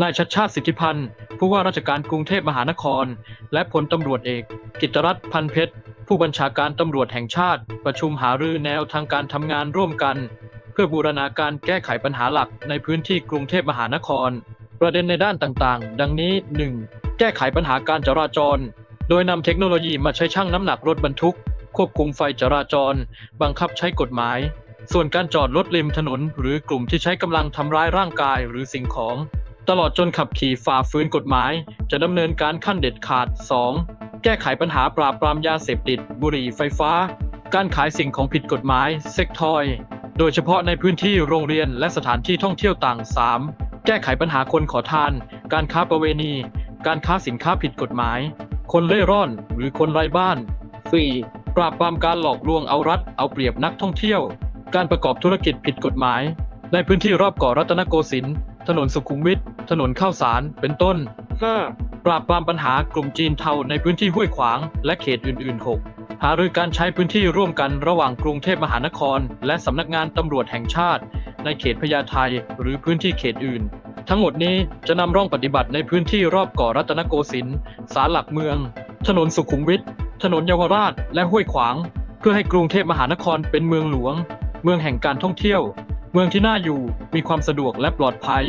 นายชัดชาติสิทธิพันธ์ ผู้ว่าราชการกรุงเทพมหานคร และพลตำรวจเอก กิตรัตน์พันเพชร ผู้บัญชาการตำรวจแห่งชาติ ประชุมหารือแนวทางการทำงานร่วมกัน เพื่อบูรณาการแก้ไขปัญหาหลักในพื้นที่กรุงเทพมหานคร ประเด็นในด้านต่างๆ ดังนี้ 1. แก้ไขปัญหาการจราจร โดยนำเทคโนโลยีมาใช้ชั่งน้ำหนักรถบรรทุก ควบคุมไฟจราจร บังคับใช้กฎหมาย ส่วนการจอดรถริมถนน หรือกลุ่มที่ใช้กำลังทำร้ายร่างกายหรือสิ่งของ ตลอดจนขับขี่ฝ่าฝืนกฎหมาย จะดำเนินการขั้นเด็ดขาด 2. แก้ไขปัญหาปราบปรามยาเสพติด บุหรี่ไฟฟ้า การขายสิ่งของผิดกฎหมาย เซ็กทอย โดยเฉพาะในพื้นที่โรงเรียนและสถานที่ท่องเที่ยวต่าง 3. แก้ไขปัญหาคนขอทาน การค้าประเวณี การค้าสินค้าผิดกฎหมาย คนเล่ร่อนหรือคนไร้บ้าน 4. ปราบปรามการหลอกลวงเอารัดเอาเปรียบนักท่องเที่ยว การประกอบธุรกิจผิดกฎหมาย ในพื้นที่รอบเกาะรัตนโกสินทร์ ถนนสุขุมวิท ถนนข้าวสาร เป็นต้น 5. ปราบปรามปัญหากลุ่มจีนเทาในพื้นที่ห้วยขวาง และเขตอื่น ๆ 6. หารือการใช้พื้นที่ร่วมกันระหว่างกรุงเทพมหานคร และสำนักงานตำรวจแห่งชาติ ในเขตพญาไทหรือพื้นที่เขตอื่น ทั้งหมดนี้จะนำร่องปฏิบัติในพื้นที่รอบเกาะรัตนโกสินทร์ศาลหลักเมือง ถนนสุขุมวิท ถนนเยาวราช และห้วยขวาง เพื่อให้กรุงเทพมหานครเป็นเมืองหลวง เมืองแห่งการท่องเที่ยว เมืองที่น่าอยู่มีความสะดวกและปลอดภัย